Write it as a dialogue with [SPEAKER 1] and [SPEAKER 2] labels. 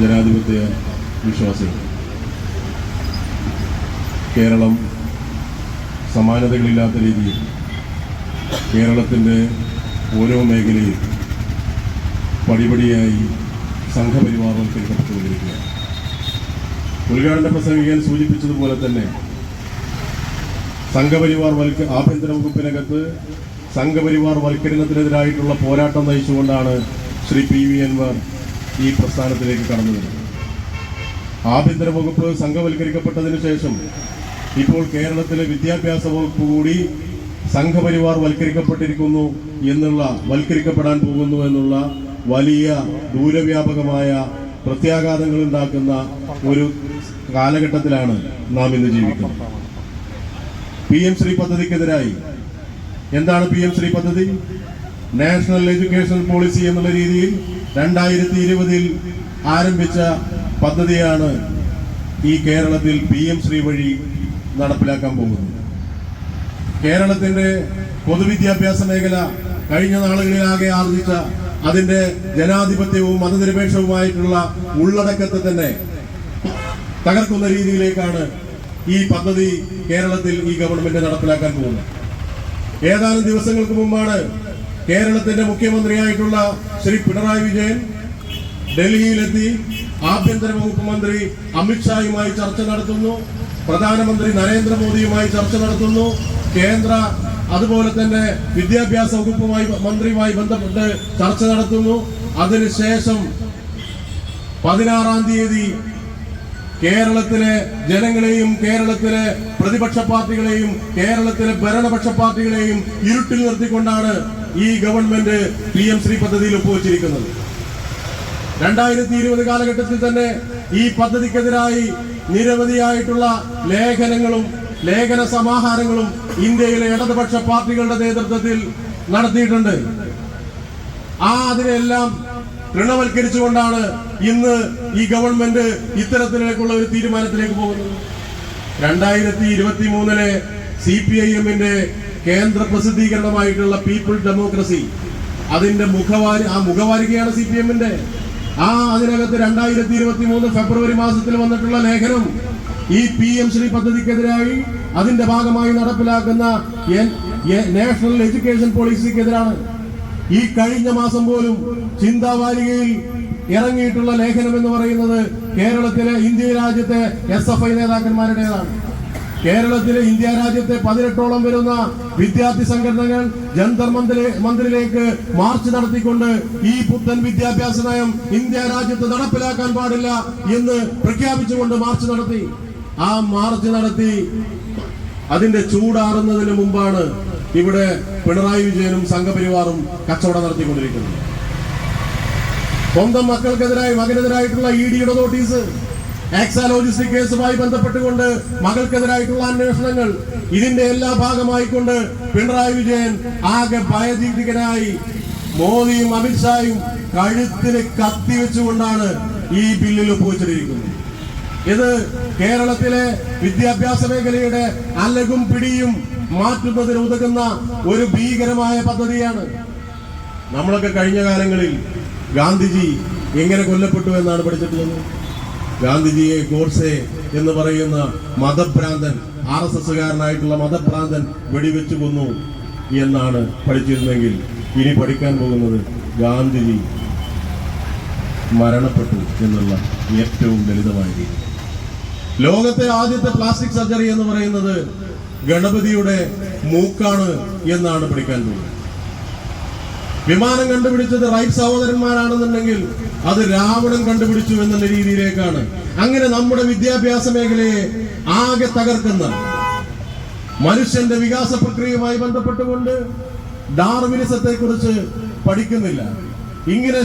[SPEAKER 1] ജനാധിപത്യ വിശ്വാസികൾ. കേരളം സമാനതകളില്ലാത്ത രീതിയിൽ കേരളത്തിന്റെ ഓരോ മേഖലയും പടിപടിയായി സംഘപരിവാർവൽക്കരിക്കപ്പെട്ടുകൊണ്ടിരിക്കുകയാണ് ഉദ്ഘാടന പ്രസംഗികൻ സൂചിപ്പിച്ചതുപോലെ തന്നെ സംഘപരിവാർ വൽക്ക ആഭ്യന്തര വകുപ്പിനകത്ത് സംഘപരിവാർ വൽക്കരണത്തിനെതിരായിട്ടുള്ള പോരാട്ടം നയിച്ചുകൊണ്ടാണ് ശ്രീ പി വി അൻവർ ഈ പ്രസ്ഥാനത്തിലേക്ക് കടന്നു വരുന്നത് ആഭ്യന്തര വകുപ്പ് സംഘവൽക്കരിക്കപ്പെട്ടതിന് ശേഷം ഇപ്പോൾ കേരളത്തിലെ വിദ്യാഭ്യാസ വകുപ്പ് കൂടി സംഘപരിവാർ വൽക്കരിക്കപ്പെട്ടിരിക്കുന്നു എന്നുള്ള വൽക്കരിക്കപ്പെടാൻ പോകുന്നു എന്നുള്ള വലിയ ദൂരവ്യാപകമായ പ്രത്യാഘാതങ്ങൾ ഉണ്ടാക്കുന്ന ഒരു കാലഘട്ടത്തിലാണ് നാം ഇന്ന് ജീവിക്കുന്നത്. പി എം ശ്രീ പദ്ധതിക്കെതിരായി. എന്താണ് പി എം ശ്രീ പദ്ധതി? നാഷണൽ എഡ്യൂക്കേഷൻ പോളിസി എന്നുള്ള രീതിയിൽ രണ്ടായിരത്തി ഇരുപതിൽ ആരംഭിച്ച പദ്ധതിയാണ് ഈ കേരളത്തിൽ പി എം ശ്രീ വഴി നടപ്പിലാക്കാൻ പോകുന്നത്. കേരളത്തിന്റെ പൊതുവിദ്യാഭ്യാസ മേഖല കഴിഞ്ഞ നാളുകളിലാകെ ആർജിച്ച അതിന്റെ ജനാധിപത്യവും മതനിരപേക്ഷവുമായിട്ടുള്ള ഉള്ളടക്കത്തെ തന്നെ തകർക്കുന്ന രീതിയിലേക്കാണ് ഈ പദ്ധതി കേരളത്തിൽ ഈ ഗവൺമെന്റ് നടപ്പിലാക്കാൻ പോകുന്നത്. ഏതാനും ദിവസങ്ങൾക്ക് മുമ്പാണ് കേരളത്തിന്റെ മുഖ്യമന്ത്രിയായിട്ടുള്ള ശ്രീ പിണറായി വിജയൻ ഡൽഹിയിലെത്തി ആഭ്യന്തര വകുപ്പ് മന്ത്രി അമിത്ഷായുമായി ചർച്ച നടത്തുന്നു. പ്രധാനമന്ത്രി നരേന്ദ്രമോദിയുമായി ചർച്ച നടത്തുന്നു. കേന്ദ്ര അതുപോലെ തന്നെ വിദ്യാഭ്യാസ വകുപ്പുമായി മന്ത്രിയുമായി ബന്ധപ്പെട്ട് ചർച്ച നടത്തുന്നു. അതിനുശേഷം പതിനാറാം തീയതി കേരളത്തിലെ ജനങ്ങളെയും കേരളത്തിലെ പ്രതിപക്ഷ പാർട്ടികളെയും കേരളത്തിലെ ഭരണപക്ഷ പാർട്ടികളെയും ഇരുട്ടിൽ നിർത്തിക്കൊണ്ടാണ് ഈ ഗവൺമെന്റ് പി എം ശ്രീ പദ്ധതിയിൽ ഒപ്പുവച്ചിരിക്കുന്നത്. രണ്ടായിരത്തി ഇരുപത് കാലഘട്ടത്തിൽ തന്നെ ഈ പദ്ധതിക്കെതിരായി നിരവധിയായിട്ടുള്ള ലേഖനങ്ങളും ലേഖന സമാഹാരങ്ങളും ഇന്ത്യയിലെ ഇടതുപക്ഷ പാർട്ടികളുടെ നേതൃത്വത്തിൽ നടത്തിയിട്ടുണ്ട്. ആ അതിനെല്ലാം തൃണവൽക്കരിച്ചുകൊണ്ടാണ് ഇന്ന് ഈ ഗവൺമെന്റ് ഇത്തരത്തിലേക്കുള്ള ഒരു തീരുമാനത്തിലേക്ക് പോകുന്നത്. രണ്ടായിരത്തി ഇരുപത്തി മൂന്നിലെ സി പി ഐ എമ്മിന്റെ കേന്ദ്ര പ്രസിദ്ധീകരണമായിട്ടുള്ള പീപ്പിൾ ഡെമോക്രസി അതിന്റെ മുഖവാരി ആ മുഖവാരികയാണ് സി പി എമ്മിന്റെ ആ അതിനകത്ത് രണ്ടായിരത്തി ഇരുപത്തി മൂന്ന് ഫെബ്രുവരി മാസത്തിൽ വന്നിട്ടുള്ള ലേഖനം ഈ പി എം ശ്രീ പദ്ധതിക്കെതിരായി അതിന്റെ ഭാഗമായി നടപ്പിലാക്കുന്ന നാഷണൽ എഡ്യൂക്കേഷൻ പോളിസിക്കെതിരാണ് ഈ കഴിഞ്ഞ മാസം പോലും ചിന്താവാരികയിൽ ഇറങ്ങിയിട്ടുള്ള ലേഖനം എന്ന് പറയുന്നത് കേരളത്തിലെ ഇന്ത്യ രാജ്യത്തെ എസ് എഫ് ഐ നേതാക്കന്മാരുടേതാണ്. കേരളത്തിലെ ഇന്ത്യ രാജ്യത്തെ പതിനെട്ടോളം വരുന്ന വിദ്യാർത്ഥി സംഘടനകൾ ജന്തർ മന്ത്രി മന്ത്രിയിലേക്ക് മാർച്ച് നടത്തിക്കൊണ്ട് ഈ പുത്തൻ വിദ്യാഭ്യാസ നയം ഇന്ത്യ രാജ്യത്ത് നടപ്പിലാക്കാൻ പാടില്ല എന്ന് പ്രഖ്യാപിച്ചുകൊണ്ട് മാർച്ച് നടത്തി. ആ മാർച്ച് നടത്തി അതിന്റെ ചൂടാറുന്നതിന് മുമ്പാണ് ഇവിടെ പിണറായി വിജയനും സംഘപരിവാറും കച്ചവടം നടത്തിക്കൊണ്ടിരിക്കുന്നത്. സ്വന്തം മക്കൾക്കെതിരായി മകനെതിരായിട്ടുള്ള ഇ ഡിയുടെ നോട്ടീസ് ആക്സാലോജിസ്റ്റിക് കേസുമായി ബന്ധപ്പെട്ടുകൊണ്ട് മകൾക്കെതിരായിട്ടുള്ള അന്വേഷണങ്ങൾ ഇതിന്റെ എല്ലാ ഭാഗമായിക്കൊണ്ട് പിണറായി വിജയൻ ആകെ ഭയഭീതികനായി മോദിയും അമിത്ഷായും കഴുത്തിന് കത്തി വെച്ചുകൊണ്ടാണ് ഈ ബില്ലിൽ ഒപ്പുവെച്ചിരിക്കുന്നത്. ഇത് കേരളത്തിലെ വിദ്യാഭ്യാസ മേഖലയുടെ അലകും പിടിയും മാറ്റുന്നതിന് ഉതകുന്ന ഒരു ഭീകരമായ പദ്ധതിയാണ്. നമ്മളൊക്കെ കഴിഞ്ഞ കാലങ്ങളിൽ ഗാന്ധിജി എങ്ങനെ കൊല്ലപ്പെട്ടു എന്നാണ് പഠിച്ചിട്ടുള്ളത്? ഗാന്ധിജിയെ ഗോഡ്സെ എന്ന് പറയുന്ന മതഭ്രാന്തൻ ആർ എസ് എസ്സുകാരനായിട്ടുള്ള മതഭ്രാന്തൻ വെടിവെച്ചു കൊന്നു എന്നാണ് പഠിച്ചിരുന്നെങ്കിൽ ഇനി പഠിക്കാൻ പോകുന്നത് ഗാന്ധിജി മരണപ്പെട്ടു എന്നുള്ള ഏറ്റവും ലളിതമായ രീതി. ലോകത്തെ ആദ്യത്തെ പ്ലാസ്റ്റിക് സർജറി എന്ന് പറയുന്നത് ഗണപതിയുടെ മൂക്കാണ് എന്നാണ് പഠിക്കാൻ പോകുന്നത്. വിമാനം കണ്ടുപിടിച്ചത് റൈറ്റ് സഹോദരന്മാരാണെന്നുണ്ടെങ്കിൽ അത് രാവണൻ കണ്ടുപിടിച്ചു എന്നുള്ള രീതിയിലേക്കാണ്. അങ്ങനെ നമ്മുടെ വിദ്യാഭ്യാസ മേഖലയെ ആകെ തകർക്കുന്ന മനുഷ്യന്റെ വികാസ പ്രക്രിയയുമായി ബന്ധപ്പെട്ടുകൊണ്ട് ഡാർവിനിസത്തെ കുറിച്ച് പഠിക്കുന്നില്ല. ഇങ്ങനെ